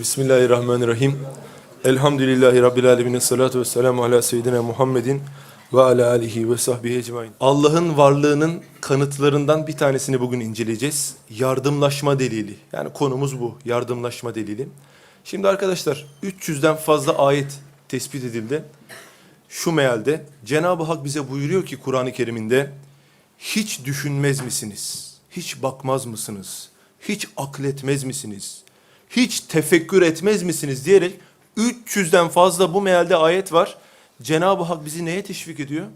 Bismillahirrahmanirrahim. Elhamdülillahi Rabbil alemin. Salatu ve selamu ala seyyidina Muhammedin ve ala alihi ve sahbihi ecmain. Allah'ın varlığının kanıtlarından bir tanesini bugün inceleyeceğiz. Yardımlaşma delili. Yani konumuz bu. Yardımlaşma delili. Şimdi arkadaşlar 300'den fazla ayet tespit edildi. Şu mealde Cenab-ı Hak bize buyuruyor ki Kur'an-ı Kerim'inde hiç düşünmez misiniz? Hiç bakmaz mısınız? Hiç akletmez misiniz? Hiç tefekkür etmez misiniz diyerek 300'den fazla bu mealde ayet var. Cenab-ı Hak bizi neye teşvik ediyor?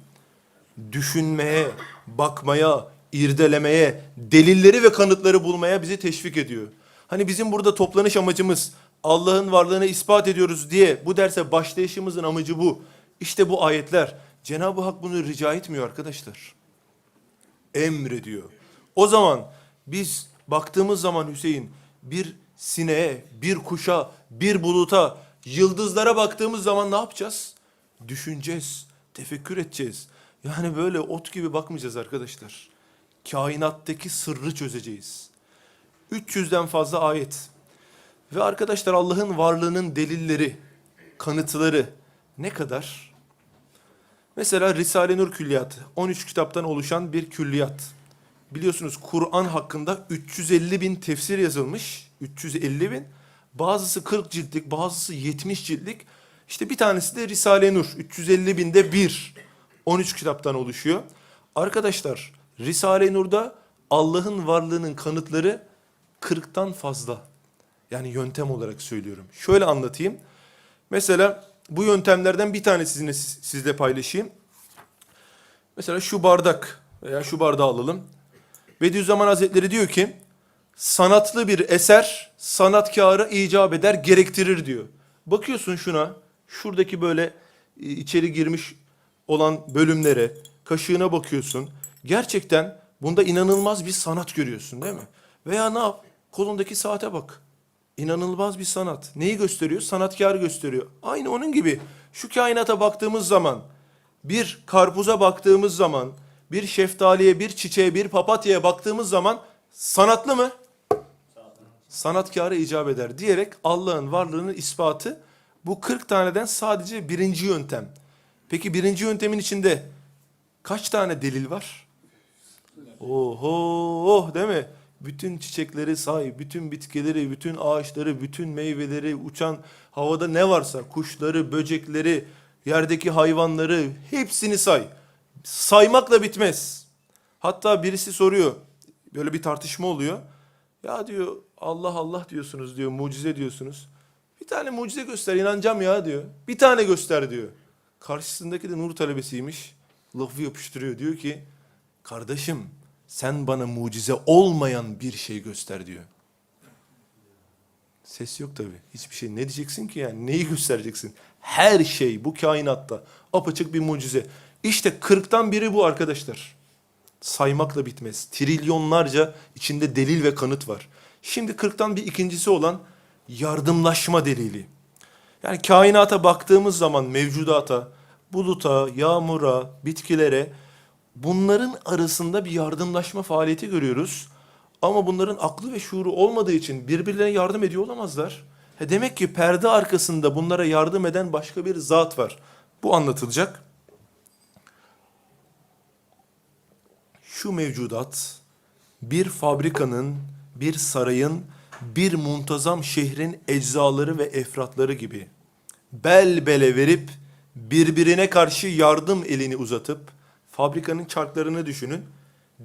Düşünmeye, bakmaya, irdelemeye, delilleri ve kanıtları bulmaya bizi teşvik ediyor. Hani bizim burada toplanış amacımız Allah'ın varlığını ispat ediyoruz diye bu derse başlayışımızın amacı bu. İşte bu ayetler. Cenab-ı Hak bunu rica etmiyor arkadaşlar emrediyor. O zaman biz baktığımız zaman Hüseyin bir sineğe, bir kuşa, bir buluta, yıldızlara baktığımız zaman ne yapacağız? Düşüneceğiz, tefekkür edeceğiz. Yani böyle ot gibi bakmayacağız arkadaşlar. Kainattaki sırrı çözeceğiz. 300'den fazla ayet. Ve arkadaşlar Allah'ın varlığının delilleri, kanıtları ne kadar? Mesela Risale-i Nur Külliyatı 13 kitaptan oluşan bir külliyat. Biliyorsunuz Kur'an hakkında 350 bin tefsir yazılmış. 350 bin. Bazısı 40 ciltlik, bazısı 70 ciltlik. İşte bir tanesi de Risale-i Nur. 350 binde bir. 13 kitaptan oluşuyor. Arkadaşlar Risale-i Nur'da Allah'ın varlığının kanıtları 40'tan fazla. Yani yöntem olarak söylüyorum. Şöyle anlatayım. Mesela bu yöntemlerden bir tanesini siz- sizle paylaşayım. Mesela şu bardak veya şu bardağı alalım. Bediüzzaman Hazretleri diyor ki sanatlı bir eser sanatkarı icap eder gerektirir diyor. Bakıyorsun şuna şuradaki böyle e, içeri girmiş olan bölümlere kaşığına bakıyorsun. Gerçekten bunda inanılmaz bir sanat görüyorsun değil mi? Veya ne yap? Kolundaki saate bak. İnanılmaz bir sanat. Neyi gösteriyor? Sanatkarı gösteriyor. Aynı onun gibi şu kainata baktığımız zaman, bir karpuza baktığımız zaman, bir şeftaliye, bir çiçeğe, bir papatyaya baktığımız zaman sanatlı mı? Sanatkarı icap eder diyerek Allah'ın varlığının ispatı bu 40 taneden sadece birinci yöntem. Peki birinci yöntemin içinde kaç tane delil var? Oho oh değil mi? Bütün çiçekleri say, bütün bitkileri, bütün ağaçları, bütün meyveleri, uçan havada ne varsa, kuşları, böcekleri, yerdeki hayvanları hepsini say. Saymakla bitmez. Hatta birisi soruyor, böyle bir tartışma oluyor. Ya diyor Allah Allah diyorsunuz diyor, mucize diyorsunuz. Bir tane mucize göster, inanacağım ya diyor. Bir tane göster diyor. Karşısındaki de nur talebesiymiş. Lafı yapıştırıyor. Diyor ki kardeşim sen bana mucize olmayan bir şey göster diyor. Ses yok tabii. Hiçbir şey. Ne diyeceksin ki yani? Neyi göstereceksin? Her şey bu kainatta apaçık bir mucize. İşte kırktan biri bu arkadaşlar. Saymakla bitmez. Trilyonlarca içinde delil ve kanıt var. Şimdi kırktan bir ikincisi olan yardımlaşma delili. Yani kainata baktığımız zaman mevcudata, buluta, yağmura, bitkilere bunların arasında bir yardımlaşma faaliyeti görüyoruz. Ama bunların aklı ve şuuru olmadığı için birbirlerine yardım ediyor olamazlar. He demek ki perde arkasında bunlara yardım eden başka bir zat var. Bu anlatılacak. Şu mevcudat bir fabrikanın, bir sarayın, bir muntazam şehrin eczaları ve efratları gibi bel bele verip birbirine karşı yardım elini uzatıp fabrikanın çarklarını düşünün,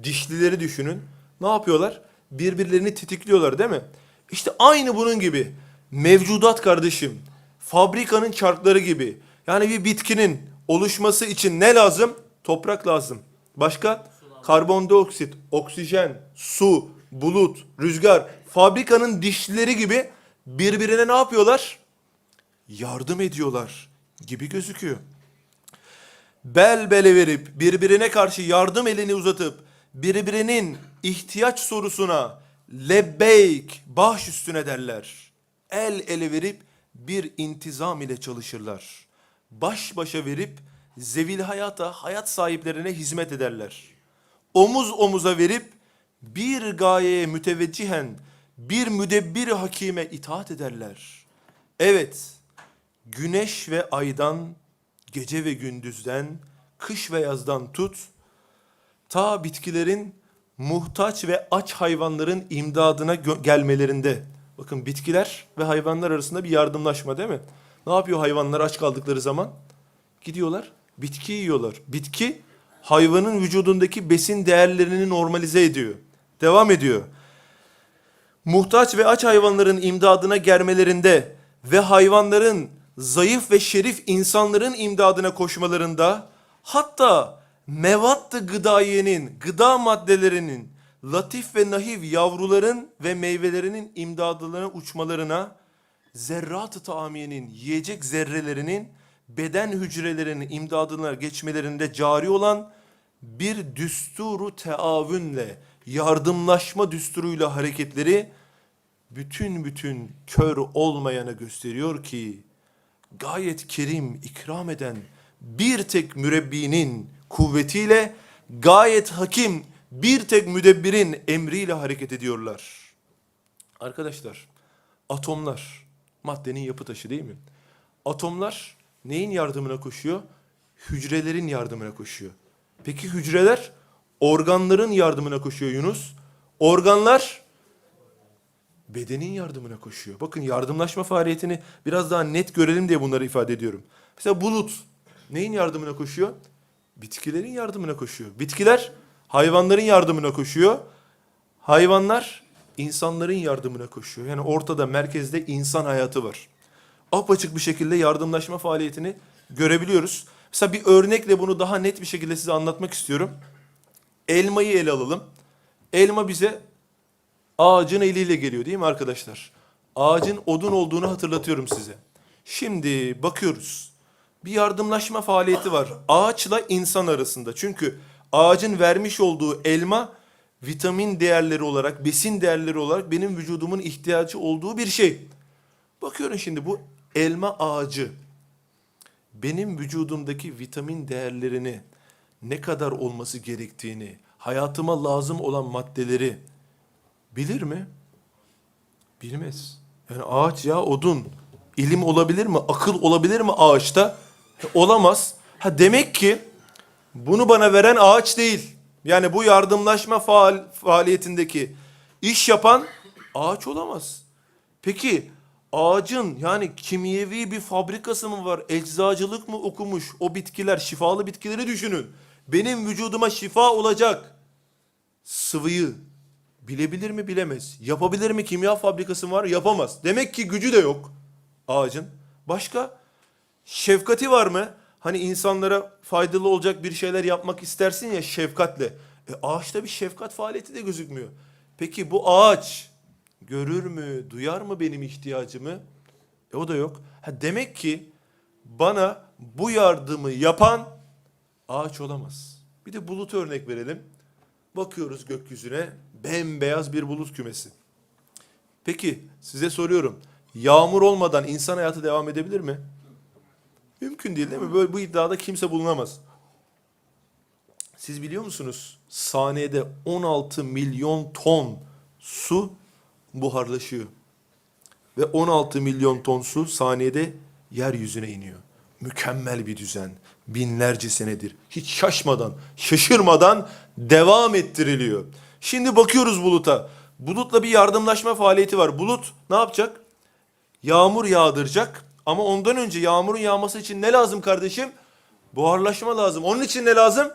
dişlileri düşünün. Ne yapıyorlar? Birbirlerini titikliyorlar değil mi? İşte aynı bunun gibi mevcudat kardeşim, fabrikanın çarkları gibi. Yani bir bitkinin oluşması için ne lazım? Toprak lazım. Başka? Karbondioksit, oksijen, su, bulut, rüzgar. Fabrikanın dişlileri gibi birbirine ne yapıyorlar? yardım ediyorlar gibi gözüküyor. Bel bele verip birbirine karşı yardım elini uzatıp birbirinin ihtiyaç sorusuna lebbeyk baş üstüne derler. El ele verip bir intizam ile çalışırlar. Baş başa verip zevil hayata hayat sahiplerine hizmet ederler. Omuz omuza verip bir gayeye müteveccihen bir müdebbir hakime itaat ederler. Evet, güneş ve aydan, gece ve gündüzden, kış ve yazdan tut, ta bitkilerin muhtaç ve aç hayvanların imdadına gelmelerinde. Bakın bitkiler ve hayvanlar arasında bir yardımlaşma değil mi? Ne yapıyor hayvanlar aç kaldıkları zaman? Gidiyorlar, bitki yiyorlar. Bitki hayvanın vücudundaki besin değerlerini normalize ediyor. Devam ediyor muhtaç ve aç hayvanların imdadına gelmelerinde ve hayvanların zayıf ve şerif insanların imdadına koşmalarında hatta mevattı gıdayenin, gıda maddelerinin latif ve nahiv yavruların ve meyvelerinin imdadına uçmalarına zerrat-ı taamiyenin yiyecek zerrelerinin beden hücrelerinin imdadına geçmelerinde cari olan bir düsturu teavünle yardımlaşma düsturuyla hareketleri bütün bütün kör olmayana gösteriyor ki gayet kerim ikram eden bir tek mürebbinin kuvvetiyle gayet hakim bir tek müdebbirin emriyle hareket ediyorlar. Arkadaşlar atomlar maddenin yapı taşı değil mi? Atomlar neyin yardımına koşuyor? Hücrelerin yardımına koşuyor. Peki hücreler organların yardımına koşuyor Yunus. Organlar bedenin yardımına koşuyor. Bakın yardımlaşma faaliyetini biraz daha net görelim diye bunları ifade ediyorum. Mesela bulut neyin yardımına koşuyor? Bitkilerin yardımına koşuyor. Bitkiler hayvanların yardımına koşuyor. Hayvanlar insanların yardımına koşuyor. Yani ortada merkezde insan hayatı var. Apaçık bir şekilde yardımlaşma faaliyetini görebiliyoruz. Mesela bir örnekle bunu daha net bir şekilde size anlatmak istiyorum. Elmayı ele alalım. Elma bize ağacın eliyle geliyor değil mi arkadaşlar? Ağacın odun olduğunu hatırlatıyorum size. Şimdi bakıyoruz. Bir yardımlaşma faaliyeti var. Ağaçla insan arasında. Çünkü ağacın vermiş olduğu elma vitamin değerleri olarak, besin değerleri olarak benim vücudumun ihtiyacı olduğu bir şey. Bakıyorum şimdi bu elma ağacı benim vücudumdaki vitamin değerlerini ne kadar olması gerektiğini, hayatıma lazım olan maddeleri bilir mi? Bilmez. Yani ağaç ya odun. İlim olabilir mi? Akıl olabilir mi ağaçta? E, Olamaz. Ha demek ki bunu bana veren ağaç değil. Yani bu yardımlaşma faal, faaliyetindeki iş yapan ağaç olamaz. Peki ağacın yani kimyevi bir fabrikası mı var? Eczacılık mı okumuş? O bitkiler, şifalı bitkileri düşünün. Benim vücuduma şifa olacak sıvıyı bilebilir mi bilemez. Yapabilir mi kimya fabrikası var? Yapamaz. Demek ki gücü de yok ağacın. Başka? Şefkati var mı? Hani insanlara faydalı olacak bir şeyler yapmak istersin ya şefkatle. E ağaçta bir şefkat faaliyeti de gözükmüyor. Peki bu ağaç görür mü, duyar mı benim ihtiyacımı? E o da yok. Ha demek ki bana bu yardımı yapan ağaç olamaz. Bir de bulut örnek verelim. Bakıyoruz gökyüzüne bembeyaz bir bulut kümesi. Peki size soruyorum. Yağmur olmadan insan hayatı devam edebilir mi? Mümkün değil değil mi? Böyle bu iddiada kimse bulunamaz. Siz biliyor musunuz? Saniyede 16 milyon ton su buharlaşıyor. Ve 16 milyon ton su saniyede yeryüzüne iniyor. Mükemmel bir düzen. Binlerce senedir. Hiç şaşmadan, şaşırmadan devam ettiriliyor. Şimdi bakıyoruz buluta. Bulutla bir yardımlaşma faaliyeti var. Bulut ne yapacak? Yağmur yağdıracak. Ama ondan önce yağmurun yağması için ne lazım kardeşim? Buharlaşma lazım. Onun için ne lazım?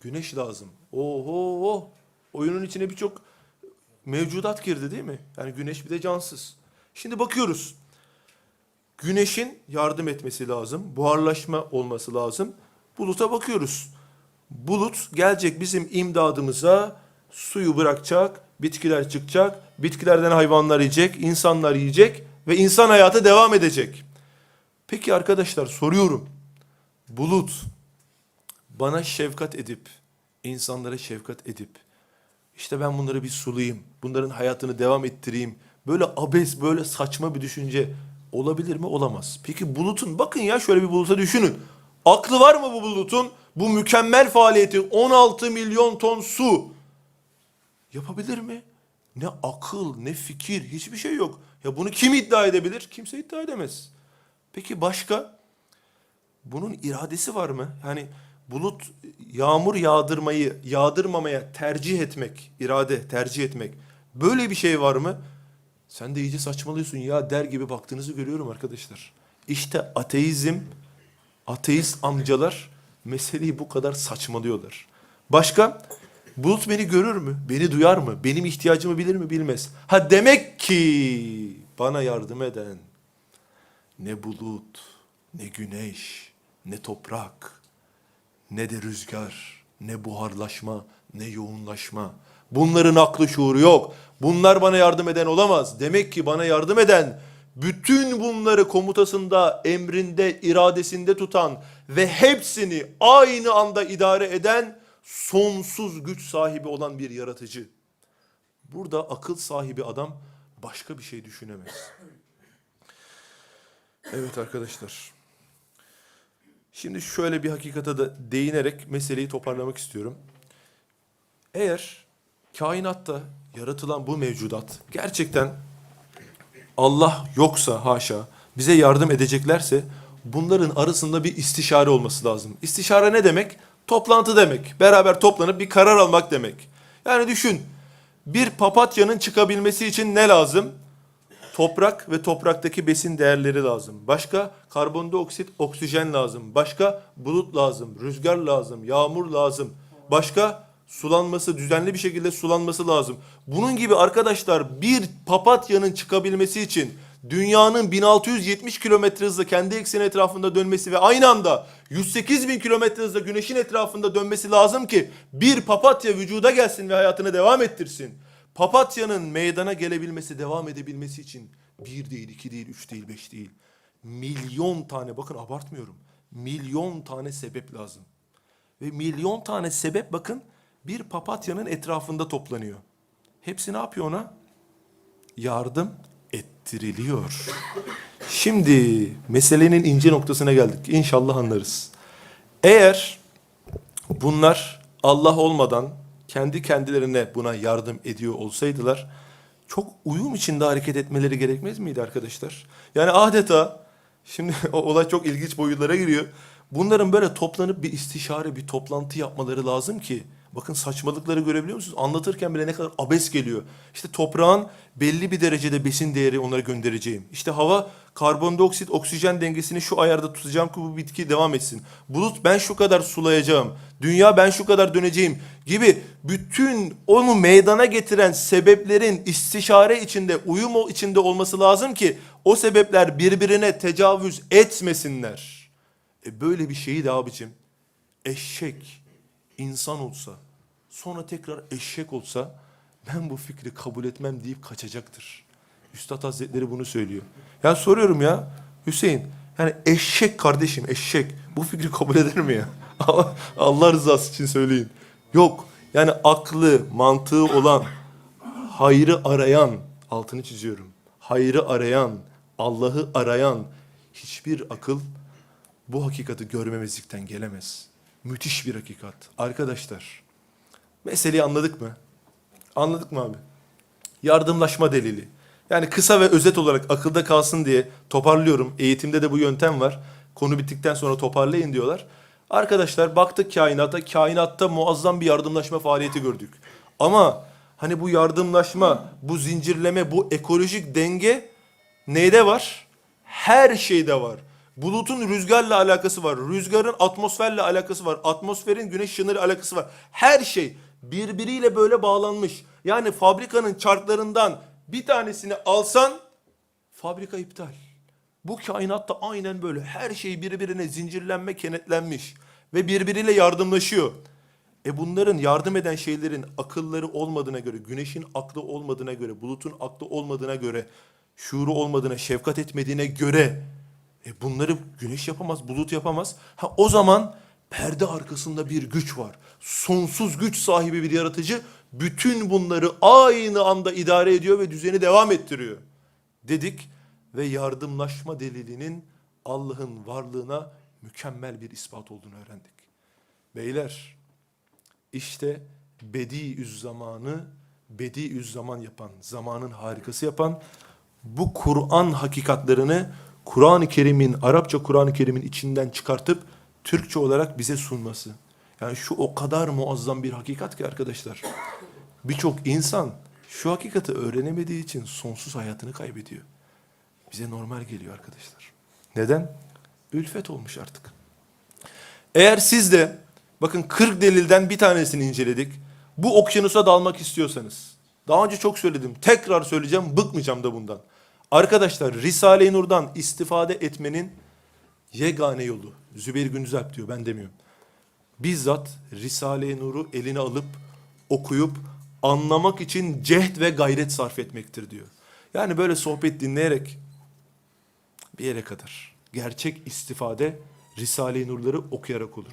Güneş lazım. Oho, oh. oyunun içine birçok mevcudat girdi değil mi? Yani güneş bir de cansız. Şimdi bakıyoruz. Güneşin yardım etmesi lazım. Buharlaşma olması lazım. Buluta bakıyoruz. Bulut gelecek bizim imdadımıza suyu bırakacak, bitkiler çıkacak, bitkilerden hayvanlar yiyecek, insanlar yiyecek ve insan hayatı devam edecek. Peki arkadaşlar soruyorum. Bulut bana şefkat edip, insanlara şefkat edip, işte ben bunları bir sulayayım, bunların hayatını devam ettireyim. Böyle abes, böyle saçma bir düşünce olabilir mi? Olamaz. Peki bulutun, bakın ya şöyle bir buluta düşünün. Aklı var mı bu bulutun? Bu mükemmel faaliyeti 16 milyon ton su yapabilir mi? Ne akıl, ne fikir, hiçbir şey yok. Ya bunu kim iddia edebilir? Kimse iddia edemez. Peki başka? Bunun iradesi var mı? Yani bulut yağmur yağdırmayı yağdırmamaya tercih etmek, irade tercih etmek. Böyle bir şey var mı? Sen de iyice saçmalıyorsun ya der gibi baktığınızı görüyorum arkadaşlar. İşte ateizm, ateist amcalar meseleyi bu kadar saçmalıyorlar. Başka? Bulut beni görür mü? Beni duyar mı? Benim ihtiyacımı bilir mi? Bilmez. Ha demek ki bana yardım eden ne bulut, ne güneş, ne toprak, ne de rüzgar, ne buharlaşma, ne yoğunlaşma. Bunların aklı şuuru yok. Bunlar bana yardım eden olamaz. Demek ki bana yardım eden, bütün bunları komutasında, emrinde, iradesinde tutan ve hepsini aynı anda idare eden sonsuz güç sahibi olan bir yaratıcı. Burada akıl sahibi adam başka bir şey düşünemez. Evet arkadaşlar. Şimdi şöyle bir hakikate de değinerek meseleyi toparlamak istiyorum. Eğer kainatta yaratılan bu mevcudat gerçekten Allah yoksa haşa bize yardım edeceklerse bunların arasında bir istişare olması lazım. İstişare ne demek? Toplantı demek. Beraber toplanıp bir karar almak demek. Yani düşün bir papatyanın çıkabilmesi için ne lazım? Toprak ve topraktaki besin değerleri lazım. Başka karbondioksit, oksijen lazım. Başka bulut lazım, rüzgar lazım, yağmur lazım. Başka sulanması, düzenli bir şekilde sulanması lazım. Bunun gibi arkadaşlar bir papatyanın çıkabilmesi için dünyanın 1670 kilometre hızla kendi ekseni etrafında dönmesi ve aynı anda 108 bin kilometre hızla güneşin etrafında dönmesi lazım ki bir papatya vücuda gelsin ve hayatını devam ettirsin. Papatyanın meydana gelebilmesi, devam edebilmesi için bir değil, iki değil, üç değil, beş değil. Milyon tane, bakın abartmıyorum. Milyon tane sebep lazım. Ve milyon tane sebep bakın bir papatyanın etrafında toplanıyor. Hepsi ne yapıyor ona? Yardım ettiriliyor. Şimdi meselenin ince noktasına geldik. İnşallah anlarız. Eğer bunlar Allah olmadan kendi kendilerine buna yardım ediyor olsaydılar çok uyum içinde hareket etmeleri gerekmez miydi arkadaşlar? Yani adeta şimdi olay çok ilginç boyutlara giriyor. Bunların böyle toplanıp bir istişare, bir toplantı yapmaları lazım ki bakın saçmalıkları görebiliyor musunuz? Anlatırken bile ne kadar abes geliyor. İşte toprağın belli bir derecede besin değeri onlara göndereceğim. İşte hava karbondioksit oksijen dengesini şu ayarda tutacağım ki bu bitki devam etsin. Bulut ben şu kadar sulayacağım. Dünya ben şu kadar döneceğim gibi bütün onu meydana getiren sebeplerin istişare içinde, uyum içinde olması lazım ki o sebepler birbirine tecavüz etmesinler. E böyle bir şeyi de abicim eşek insan olsa sonra tekrar eşek olsa ben bu fikri kabul etmem deyip kaçacaktır. Üstad Hazretleri bunu söylüyor. Ya soruyorum ya Hüseyin yani eşek kardeşim eşek bu fikri kabul eder mi ya? Allah- rızası için söyleyin. Yok yani aklı mantığı olan hayrı arayan altını çiziyorum. Hayrı arayan Allah'ı arayan hiçbir akıl bu hakikati görmemezlikten gelemez. Müthiş bir hakikat. Arkadaşlar, meseleyi anladık mı? Anladık mı abi? Yardımlaşma delili. Yani kısa ve özet olarak akılda kalsın diye toparlıyorum. Eğitimde de bu yöntem var. Konu bittikten sonra toparlayın diyorlar. Arkadaşlar baktık kainata. Kainatta muazzam bir yardımlaşma faaliyeti gördük. Ama hani bu yardımlaşma, bu zincirleme, bu ekolojik denge neyde var? Her şeyde var. Bulutun rüzgarla alakası var. Rüzgarın atmosferle alakası var. Atmosferin güneş ışınıyla alakası var. Her şey birbiriyle böyle bağlanmış. Yani fabrikanın çarklarından bir tanesini alsan fabrika iptal. Bu kainatta aynen böyle. Her şey birbirine zincirlenme, kenetlenmiş ve birbiriyle yardımlaşıyor. E bunların yardım eden şeylerin akılları olmadığına göre, güneşin aklı olmadığına göre, bulutun aklı olmadığına göre, şuuru olmadığına, şefkat etmediğine göre e bunları güneş yapamaz, bulut yapamaz. Ha o zaman perde arkasında bir güç var. Sonsuz güç sahibi bir yaratıcı bütün bunları aynı anda idare ediyor ve düzeni devam ettiriyor. Dedik ve yardımlaşma delilinin Allah'ın varlığına mükemmel bir ispat olduğunu öğrendik. Beyler işte bedi üz zamanı bedi üz zaman yapan, zamanın harikası yapan bu Kur'an hakikatlerini Kur'an-ı Kerim'in, Arapça Kur'an-ı Kerim'in içinden çıkartıp Türkçe olarak bize sunması. Yani şu o kadar muazzam bir hakikat ki arkadaşlar. Birçok insan şu hakikati öğrenemediği için sonsuz hayatını kaybediyor. Bize normal geliyor arkadaşlar. Neden? Ülfet olmuş artık. Eğer siz de bakın 40 delilden bir tanesini inceledik. Bu okyanusa dalmak istiyorsanız. Daha önce çok söyledim. Tekrar söyleyeceğim. Bıkmayacağım da bundan. Arkadaşlar Risale-i Nur'dan istifade etmenin yegane yolu. Zübeyir Gündüzalp diyor ben demiyorum. Bizzat Risale-i Nur'u eline alıp okuyup anlamak için cehd ve gayret sarf etmektir diyor. Yani böyle sohbet dinleyerek bir yere kadar. Gerçek istifade Risale-i Nur'ları okuyarak olur.